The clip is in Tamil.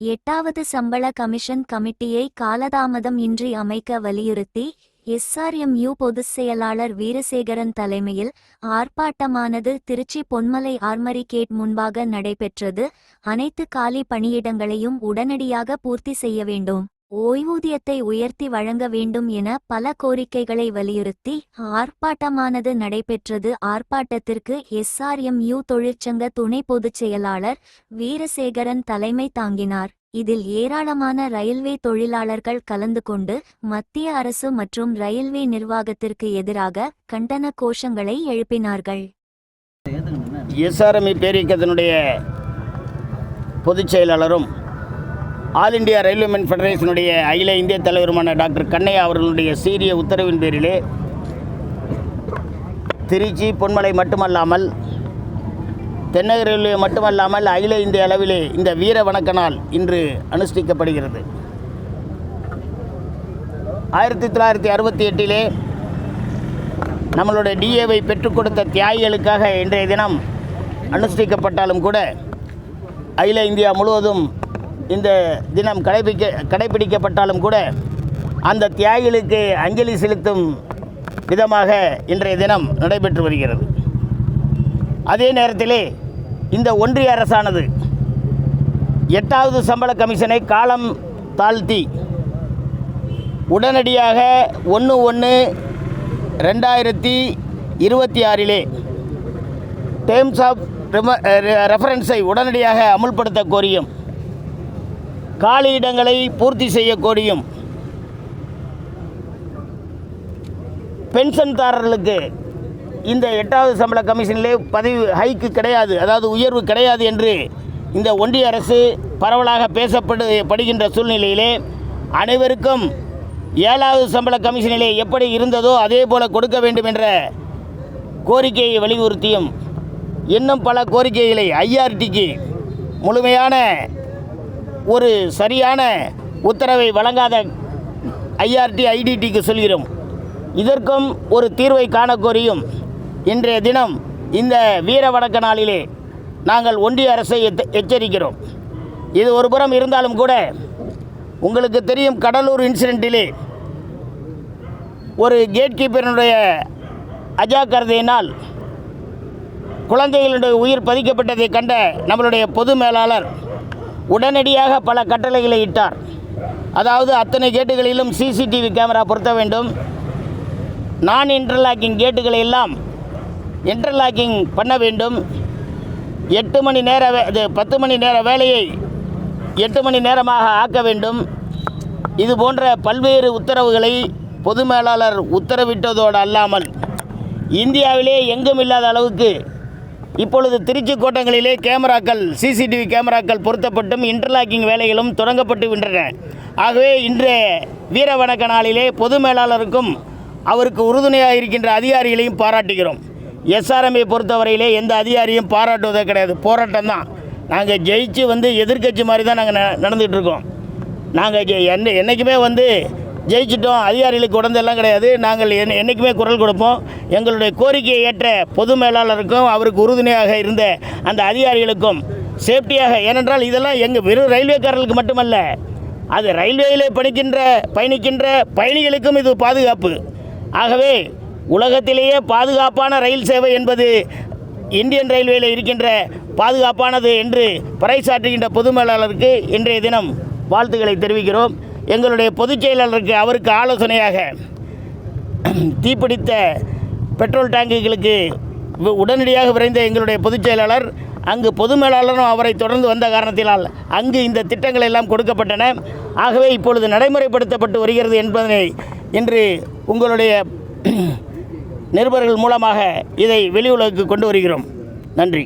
எட்டாவது சம்பள கமிஷன் கமிட்டியை காலதாமதம் இன்றி அமைக்க வலியுறுத்தி எஸ்ஆர்எம்யூ பொதுச் செயலாளர் வீரசேகரன் தலைமையில் ஆர்ப்பாட்டமானது திருச்சி பொன்மலை ஆர்மரி கேட் முன்பாக நடைபெற்றது. அனைத்து காலி பணியிடங்களையும் உடனடியாக பூர்த்தி செய்ய வேண்டும். ஓய்வூதியத்தை உயர்த்தி வழங்க வேண்டும் என பல கோரிக்கைகளை வலியுறுத்தி ஆர்ப்பாட்டமானது நடைபெற்றது. ஆர்ப்பாட்டத்திற்கு எஸ்ஆர்எம்யூ தொழிற்சங்க துணை பொதுச் செயலாளர் வீரசேகரன் தலைமை தாங்கினார். இதில் ஏராளமான ரயில்வே தொழிலாளர்கள் கலந்து கொண்டு மத்திய அரசு மற்றும் ரயில்வே நிர்வாகத்திற்கு எதிராக கண்டன கோஷங்களை எழுப்பினார்கள். எஸ்ஆர்எம்இ பேரியக்கத்தினுடைய பொதுச் செயலாளரும் ஆல் இந்தியா ரயில்வேமென் ஃபெடரேஷனுடைய அகில இந்திய தலைவருமான டாக்டர் கண்ணையா அவர்களுடைய சீரிய உத்தரவின் பேரிலே திருச்சி பொன்மலை மட்டுமல்லாமல் தென்னக ரயில்வே மட்டுமல்லாமல் அகில இந்திய அளவிலே இந்த வீர வணக்க நாள் இன்று அனுஷ்டிக்கப்படுகிறது. ஆயிரத்தி தொள்ளாயிரத்தி அறுபத்தி எட்டிலே நம்மளுடைய டிஏவை பெற்றுக் கொடுத்த தியாகிகளுக்காக இன்றைய தினம் அனுஷ்டிக்கப்பட்டாலும் கூட அகில இந்தியா முழுவதும் இந்த தினம் கடைபிடிக்க கடைபிடிக்கப்பட்டாலும் கூட அந்த தியாகிகளுக்கு அஞ்சலி செலுத்தும் விதமாக இன்றைய தினம் நடைபெற்று வருகிறது. அதே நேரத்திலே இந்த ஒன்றிய அரசானது எட்டாவது சம்பள கமிஷனை காலம் தாழ்த்தி உடனடியாக ஒன்று ஒன்று ரெண்டாயிரத்தி இருபத்தி ஆறிலே டேர்ம்ஸ் ஆஃப் ரெஃபரன்ஸை உடனடியாக அமுல்படுத்த கோரியும் காலியிடங்களை பூர்த்தி செய்யக்கூடியும் பென்ஷன்தாரர்களுக்கு இந்த எட்டாவது சம்பள கமிஷனிலே பதவி ஹைக்கு கிடையாது அதாவது உயர்வு கிடையாது என்று இந்த ஒன்றிய அரசு பரவலாக பேசப்படு படுகின்ற சூழ்நிலையிலே அனைவருக்கும் ஏழாவது சம்பள கமிஷனிலே எப்படி இருந்ததோ அதே போல் கொடுக்க வேண்டும் என்ற கோரிக்கையை வலியுறுத்தியும் இன்னும் பல கோரிக்கைகளை ஐஆர்டிக்கு முழுமையான ஒரு சரியான உத்தரவை வழங்காத ஐஆர்டி ஐடிடிக்கு சொல்கிறோம். இதற்கும் ஒரு தீர்வை காணக்கோரியும் இன்றைய தினம் இந்த வீர வணக்க நாளிலே நாங்கள் ஒன்றிய அரசை எச்சரிக்கிறோம். இது ஒரு புறம் இருந்தாலும் கூட உங்களுக்கு தெரியும் கடலூர் இன்சிடென்ட்டிலே ஒரு கேட் கீப்பரினுடைய அஜாக்கிரதையினால் குழந்தைகளுடைய உயிர் பதிக்கப்பட்டதை கண்ட நம்மளுடைய பொது மேலாளர் உடனடியாக பல கட்டளைகளை இட்டார். அதாவது அத்தனை கேட்டுகளிலும் சிசிடிவி கேமரா பொருத்த வேண்டும். நான் இன்டர்லாக்கிங் கேட்டுகளை எல்லாம் இன்டர்லாக்கிங் பண்ண வேண்டும். எட்டு மணி நேர வே இது பத்து மணி நேர வேலையை எட்டு மணி நேரமாக ஆக்க வேண்டும். இது போன்ற பல்வேறு உத்தரவுகளை பொது மேலாளர் உத்தரவிட்டதோடு அல்லாமல் இந்தியாவிலே எங்கும் இல்லாத அளவுக்கு இப்பொழுது திருச்சி கோட்டங்களிலே கேமராக்கள் சிசிடிவி கேமராக்கள் பொருத்தப்பட்டும் இன்டர்லாக்கிங் வேலைகளும் தொடங்கப்பட்டு வின்றன. ஆகவே இன்றைய வீர வணக்க நாளிலே பொது மேலாளருக்கும் அவருக்கு உறுதுணையாக இருக்கின்ற அதிகாரிகளையும் பாராட்டுகிறோம். எஸ்ஆர்எம்ஐ பொறுத்தவரையிலே எந்த அதிகாரியும் பாராட்டுவதே கிடையாது. போராட்டம் தான். நாங்கள் ஜெயிச்சு வந்து எதிர்க்கட்சி மாதிரி தான் நாங்கள் நடந்துகிட்ருக்கோம் நாங்கள் என்ன என்றைக்குமே வந்து ஜெயிச்சிட்டோம் அதிகாரிகளுக்கு உடந்தெல்லாம் கிடையாது. நாங்கள் என் என்றைக்குமே குரல் கொடுப்போம். எங்களுடைய கோரிக்கையை ஏற்ற பொது மேலாளருக்கும் அவருக்கு உறுதுணையாக இருந்த அந்த அதிகாரிகளுக்கும் சேஃப்டியாக ஏனென்றால் இதெல்லாம் எங்கள் வெறும் ரயில்வேக்காரர்களுக்கு மட்டுமல்ல அது ரயில்வேயிலே பணிக்கின்ற பயணிக்கின்ற பயணிகளுக்கும் இது பாதுகாப்பு. ஆகவே உலகத்திலேயே பாதுகாப்பான ரயில் சேவை என்பது இந்தியன் ரயில்வேயில் இருக்கின்ற பாதுகாப்பானது என்று பறைசாற்றுகின்ற பொது மேலாளருக்கு இன்றைய தினம் வாழ்த்துக்களை தெரிவிக்கிறோம். எங்களுடைய பொதுச் செயலாளருக்கு அவருக்கு ஆலோசனையாக தீப்பிடித்த பெட்ரோல் டேங்குகளுக்கு உடனடியாக விரைந்த எங்களுடைய பொதுச் செயலாளர் அங்கு பொது மேலாளரும் அவரை தொடர்ந்து வந்த காரணத்தினால் அங்கு இந்த திட்டங்கள் எல்லாம் கொடுக்கப்பட்டன. ஆகவே இப்பொழுது நடைமுறைப்படுத்தப்பட்டு வருகிறது என்பதனை இன்று உங்களுடைய நிருபர்கள் மூலமாக இதை வெளி உலகுக்கு கொண்டு வருகிறோம். நன்றி.